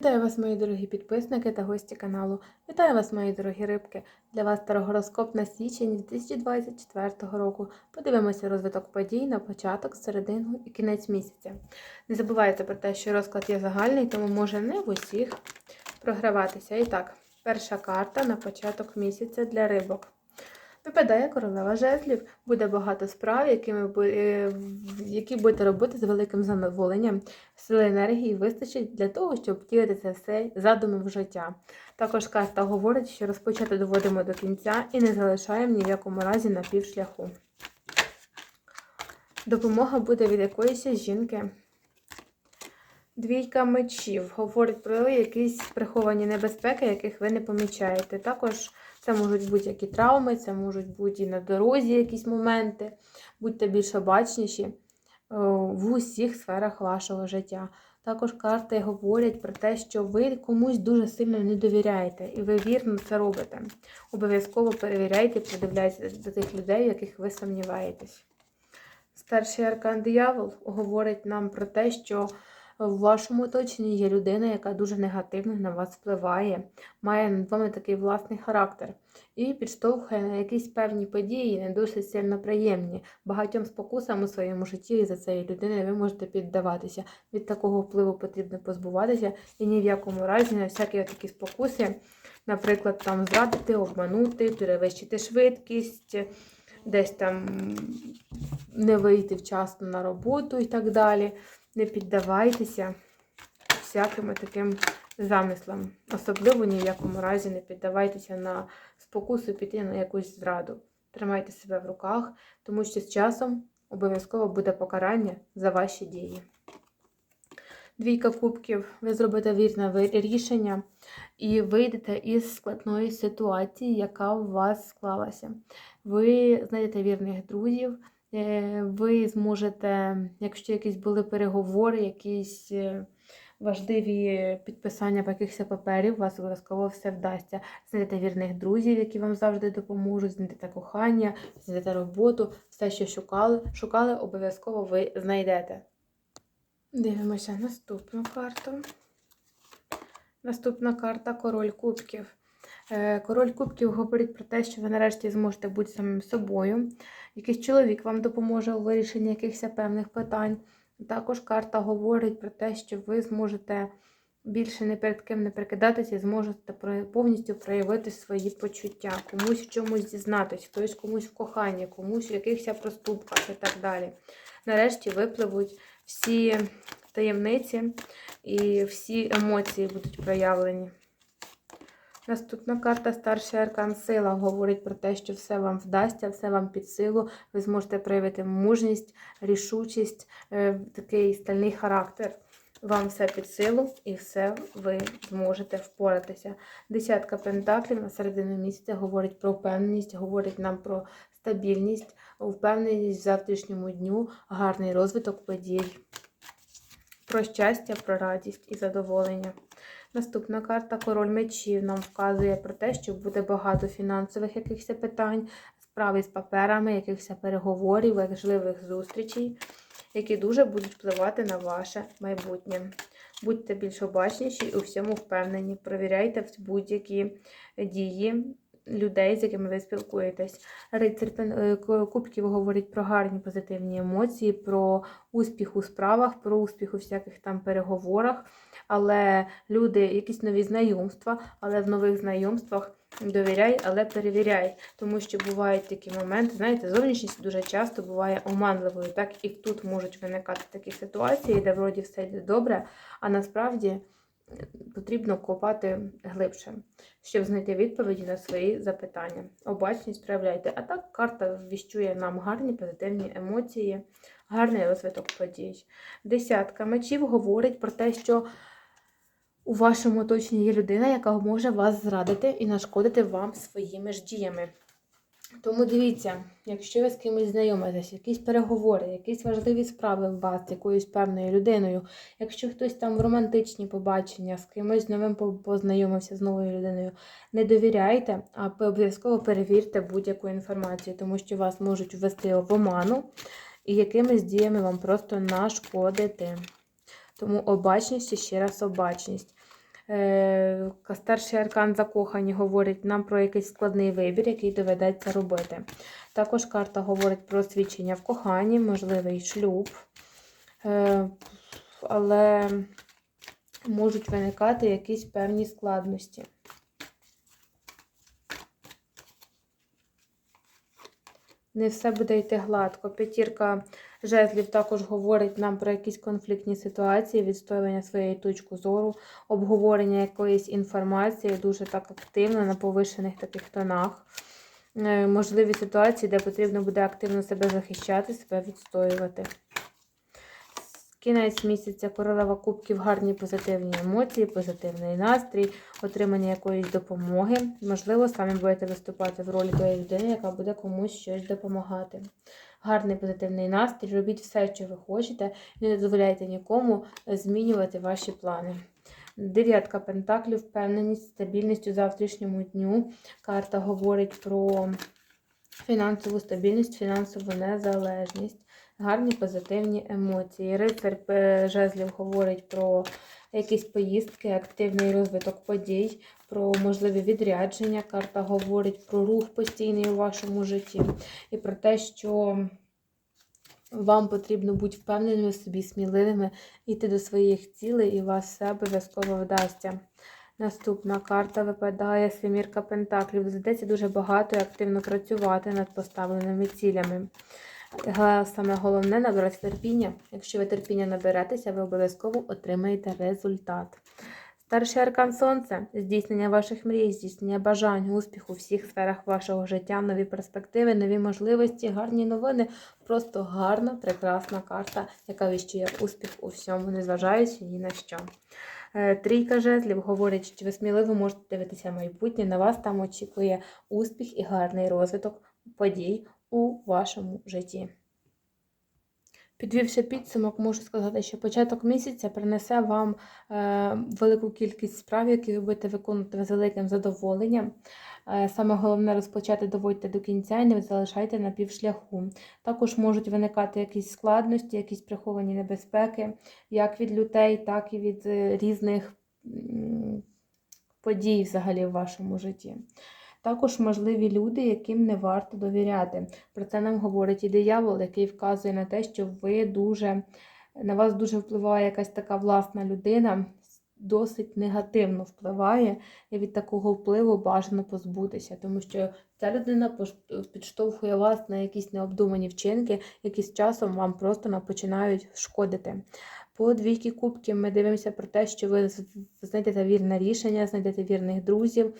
Вітаю вас, мої дорогі підписники та гості каналу. Вітаю вас, мої дорогі рибки. Для вас тарогороскоп на січень 2024 року. Подивимося розвиток подій на початок, середину і кінець місяця. Не забувайте про те, що розклад є загальний, тому може не в усіх програватися. І так, перша карта на початок місяця для рибок. Випадає королева жезлів, буде багато справ, якими бу- е, які будете робити з великим задоволенням. Сили енергії вистачить для того, щоб втілити це все задумом в життя. Також карта говорить, що розпочати доводимо до кінця і не залишаємо ні в якому разі на півшляху. Допомога буде від якоїсь жінки. Двійка мечів говорить про якісь приховані небезпеки, яких ви не помічаєте. Також це можуть бути які травми, це можуть бути і на дорозі якісь моменти. Будьте більш обачніші е, в усіх сферах вашого життя. Також карти говорять про те, що ви комусь дуже сильно не довіряєте, і ви вірно це робите. Обов'язково перевіряйте, придивляйтеся до тих людей, яких ви сумніваєтесь. Старший аркан диявол говорить нам про те, що в вашому оточенні є людина, яка дуже негативно на вас впливає, має над вами такий власний характер і підштовхує на якісь певні події, не досить сильно приємні. Багатьом спокусам у своєму житті і за цією людиною ви можете піддаватися. Від такого впливу потрібно позбуватися і ні в якому разі на всякі такі спокуси, наприклад, там зрадити, обманути, перевищити швидкість, десь там не вийти вчасно на роботу і так далі. Не піддавайтеся всяким таким замислам. Особливо ні в якому разі не піддавайтеся на спокусу піти на якусь зраду. Тримайте себе в руках, тому що з часом обов'язково буде покарання за ваші дії. Двійка кубків, ви зробите вірне рішення і вийдете із складної ситуації, яка у вас склалася. Ви знайдете вірних друзів, ви зможете, якщо якісь були переговори, якісь е, важливі підписання якихось паперів, у вас обов'язково все вдасться. Знайдете вірних друзів, які вам завжди допоможуть, знайдете кохання, знайдете роботу, все, що шукали, шукали, обов'язково ви знайдете. Дивимося наступну карту. Наступна карта Король Кубків. Е, Король Кубків говорить про те, що ви нарешті зможете бути самим собою. Якийсь чоловік вам допоможе у вирішенні якихось певних питань. Також карта говорить про те, що ви зможете більше не перед ким не прикидатися зможете повністю проявити свої почуття, комусь в чомусь дізнатись, хтось комусь в коханні, комусь в якихось проступках і так далі. Нарешті випливуть всі таємниці і всі емоції будуть проявлені. Наступна карта Старший аркан Сила говорить про те, що все вам вдасться, все вам під силу. Ви зможете проявити мужність, рішучість, е, такий стальний характер. Вам все під силу і все ви зможете впоратися. Десятка пентаклів на середину місяця говорить про впевненість, говорить нам про стабільність, впевненість в завтрашньому дню, гарний розвиток подій, про щастя, про радість і задоволення. Наступна карта Король мечів нам вказує про те, що буде багато фінансових якихось питань, справи з паперами, якихось переговорів, важливих зустрічей, які дуже будуть впливати на ваше майбутнє. Будьте більш обачніші і у всьому впевнені. Провіряйте будь-які дії людей, з якими ви спілкуєтесь. Рицар е, Ку- Кубків говорить про гарні позитивні емоції, про успіх у справах, про успіх у всяких там переговорах. Але люди, якісь нові знайомства, але в нових знайомствах довіряй, але перевіряй. Тому що бувають такі моменти, знаєте, зовнішність дуже часто буває оманливою. Так і тут можуть виникати такі ситуації, де вроді все йде добре, а насправді потрібно копати глибше, щоб знайти відповіді на свої запитання. Обачність проявляйте. А так карта ввіщує нам гарні позитивні емоції, гарний розвиток подій. Десятка мечів говорить про те, що у вашому оточенні є людина, яка може вас зрадити і нашкодити вам своїми ж діями. Тому дивіться, якщо ви з кимось знайомитесь, якісь переговори, якісь важливі справи у вас з якоюсь певною людиною, якщо хтось там в романтичні побачення з кимось новим познайомився з новою людиною, не довіряйте, а обов'язково перевірте будь-яку інформацію, тому що вас можуть ввести в оману і якимись діями вам просто нашкодити. Тому обачність і ще раз обачність. Е, Старший аркан закохані говорить нам про якийсь складний вибір, який доведеться робити. Також карта говорить про свідчення в коханні, можливий шлюб. Е, Але можуть виникати якісь певні складності. Не все буде йти гладко. П'ятірка жезлів також говорить нам про якісь конфліктні ситуації, відстоювання своєї точки зору, обговорення якоїсь інформації, дуже так активно на повишених таких тонах. Е, Можливі ситуації, де потрібно буде активно себе захищати, себе відстоювати. Кінець місяця королева кубків, гарні позитивні емоції, позитивний настрій, отримання якоїсь допомоги. Можливо, самі будете виступати в ролі тої людини, яка буде комусь щось допомагати. Гарний позитивний настрій, робіть все, що ви хочете, не дозволяйте нікому змінювати ваші плани. Дев'ятка пентаклів, впевненість, стабільність у завтрашньому дню. Карта говорить про фінансову стабільність, фінансову незалежність гарні позитивні емоції. Рицар жезлів говорить про якісь поїздки, активний розвиток подій, про можливі відрядження. Карта говорить про рух постійний у вашому житті і про те, що вам потрібно бути впевненими в собі, сміливими, йти до своїх цілей, і вас все обов'язково вдасться. Наступна карта випадає Семірка Пентаклів. Доведеться дуже багато і активно працювати над поставленими цілями. Саме головне набирати терпіння. Якщо ви терпіння наберетеся, ви обов'язково отримаєте результат. Старший аркан Сонце здійснення ваших мрій, здійснення бажань, успіху у всіх сферах вашого життя, нові перспективи, нові можливості, гарні новини. Просто гарна, прекрасна карта, яка віщує успіх у всьому, незважаючи ні на що. Е, Трійка жезлів говорить, що ви сміливо можете дивитися майбутнє. На вас там очікує успіх і гарний розвиток подій у вашому житті. Підвівши підсумок, можу сказати, що початок місяця принесе вам е, велику кількість справ, які ви будете виконувати з великим задоволенням. Е, саме головне розпочати доводьте до кінця і не залишайте на півшляху. Також можуть виникати якісь складності, якісь приховані небезпеки, як від людей, так і від е, різних подій взагалі в вашому житті. Також можливі люди, яким не варто довіряти. Про це нам говорить і диявол, який вказує на те, що ви дуже на вас дуже впливає якась така власна людина, досить негативно впливає, і від такого впливу бажано позбутися, тому що ця людина підштовхує вас на якісь необдумані вчинки, які з часом вам просто на- починають шкодити. По двійки кубків ми дивимося про те, що ви знайдете вірне рішення, знайдете вірних друзів.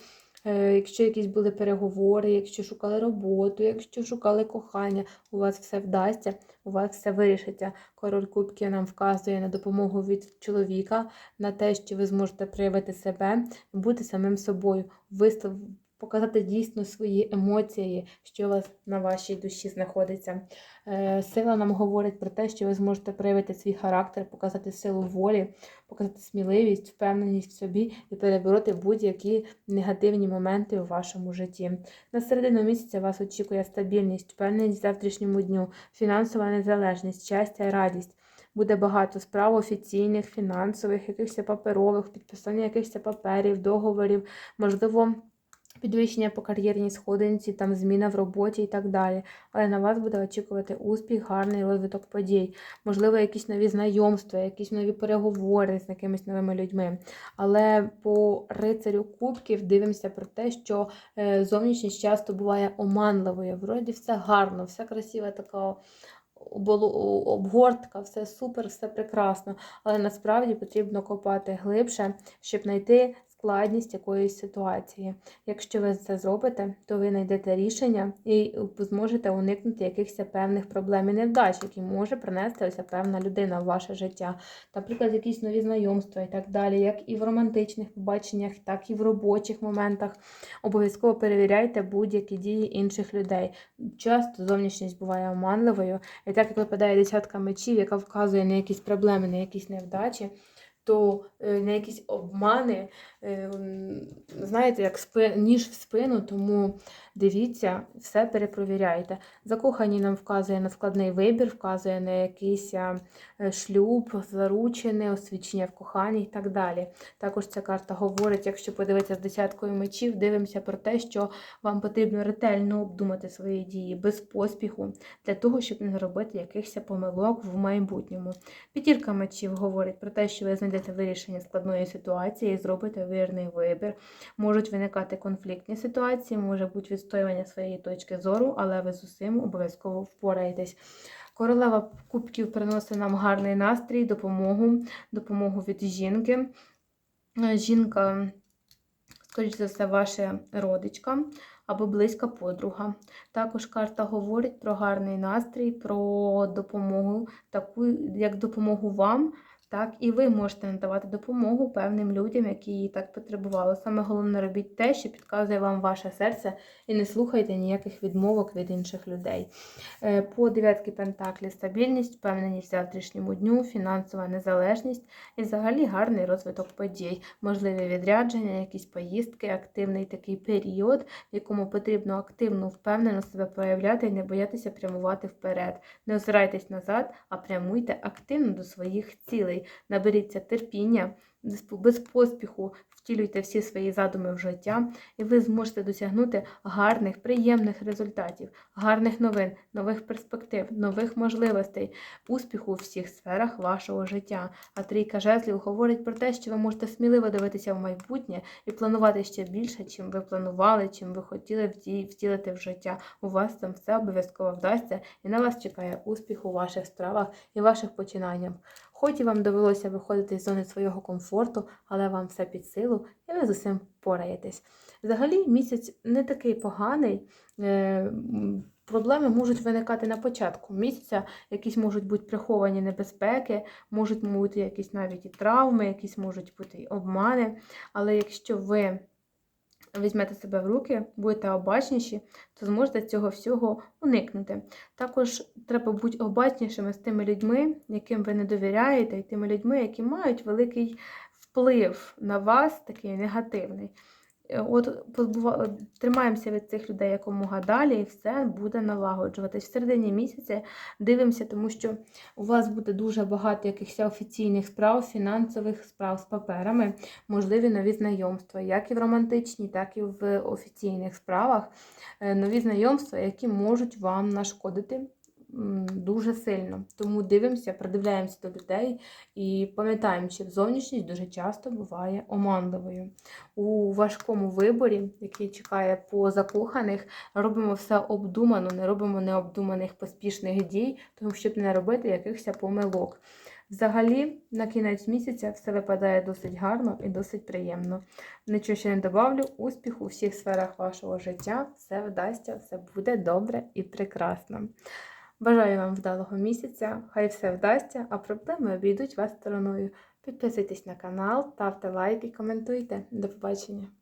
Е, Якщо якісь були переговори, якщо шукали роботу, якщо шукали кохання, у вас все вдасться, у вас все вирішиться. Король кубків нам вказує на допомогу від чоловіка, на те, що ви зможете проявити себе, бути самим собою, вистав, показати дійсно свої емоції, що у вас на вашій душі знаходиться. Е, Сила нам говорить про те, що ви зможете проявити свій характер, показати силу волі, показати сміливість, впевненість в собі і перебороти будь-які негативні моменти у вашому житті. На середину місяця вас очікує стабільність, впевненість в завтрашньому дню, фінансова незалежність, щастя радість. Буде багато справ офіційних, фінансових, якихось паперових, підписання якихось паперів, договорів, можливо, підвищення по кар'єрній сходинці, там зміна в роботі і так далі. Але на вас буде очікувати успіх, гарний розвиток подій, можливо, якісь нові знайомства, якісь нові переговори з якимись новими людьми. Але по рицарю кубків дивимося про те, що е, зовнішність часто буває оманливою. Вроді все гарно, все красиве така обгортка, все супер, все прекрасно. Але насправді потрібно копати глибше, щоб знайти складність якоїсь ситуації. Якщо ви це зробите, то ви знайдете рішення і зможете уникнути якихось певних проблем і невдач, які може принести ось певна людина в ваше життя. Наприклад, якісь нові знайомства і так далі, як і в романтичних побаченнях, так і в робочих моментах. Обов'язково перевіряйте будь-які дії інших людей. Часто зовнішність буває оманливою, і так як випадає десятка мечів, яка вказує на якісь проблеми, на якісь невдачі, то е, на якісь обмани, е, знаєте, як спи, ніж в спину, тому дивіться, все перепровіряйте. Закохані нам вказує на складний вибір, вказує на якийсь е, шлюб, заручене, освічення в коханні і так далі. Також ця карта говорить, якщо подивитися з десяткою мечів, дивимося про те, що вам потрібно ретельно обдумати свої дії без поспіху, для того, щоб не зробити якихось помилок в майбутньому. П'ятірка мечів говорить про те, що ви знайдете вирішення складної ситуації і зробите вірний вибір. Можуть виникати конфліктні ситуації, може бути відстоювання своєї точки зору, але ви з усім обов'язково впораєтесь. Королева кубків приносить нам гарний настрій, допомогу, допомогу від жінки. Жінка, скоріш за все, ваша родичка або близька подруга. Також карта говорить про гарний настрій, про допомогу, таку як допомогу вам. Так, і ви можете надавати допомогу певним людям, які її так потребували. Саме головне робіть те, що підказує вам ваше серце, і не слухайте ніяких відмовок від інших людей. Е, По дев'ятки Пентаклі стабільність, впевненість в завтрашньому дню, фінансова незалежність і взагалі гарний розвиток подій, можливі відрядження, якісь поїздки, активний такий період, в якому потрібно активно, впевнено себе проявляти і не боятися прямувати вперед. Не озирайтесь назад, а прямуйте активно до своїх цілей. Наберіться терпіння, без- поспіху втілюйте всі свої задуми в життя, і ви зможете досягнути гарних, приємних результатів, гарних новин, нових перспектив, нових можливостей, успіху у всіх сферах вашого життя. А трійка жезлів говорить про те, що ви можете сміливо дивитися в майбутнє і планувати ще більше, чим ви планували, чим ви хотіли втілити в життя. У вас там все обов'язково вдасться, і на вас чекає успіх у ваших справах і ваших починаннях. Хоч і вам довелося виходити з зони свого комфорту, але вам все під силу, і ви з усім впораєтесь. Взагалі, місяць не такий поганий. Е, Проблеми можуть виникати на початку місяця, якісь можуть бути приховані небезпеки, можуть бути якісь навіть і травми, якісь можуть бути і обмани. Але якщо ви візьмете себе в руки, будете обачніші, то зможете цього всього уникнути. Також треба бути обачнішими з тими людьми, яким ви не довіряєте, і тими людьми, які мають великий вплив на вас, такий негативний. Е, От тримаємося від цих людей якомога далі, і все буде налагоджуватись. В середині місяця дивимося, тому що у вас буде дуже багато якихось офіційних справ, фінансових справ з паперами, можливі нові знайомства, як і в романтичній, так і в офіційних справах. Е, Нові знайомства, які можуть вам нашкодити дуже сильно. Тому дивимося, придивляємося до людей і пам'ятаємо, що зовнішність дуже часто буває оманливою. У важкому виборі, який чекає по закоханих, робимо все обдумано, не робимо необдуманих поспішних дій, тому щоб не робити якихось помилок. Взагалі, на кінець місяця все випадає досить гарно і досить приємно. Нічого ще не добавлю, успіх у всіх сферах вашого життя, все вдасться, все буде добре і прекрасно. Бажаю вам вдалого місяця, хай все вдасться, а проблеми обійдуть вас стороною. Підписуйтесь на канал, ставте лайки, коментуйте. До побачення!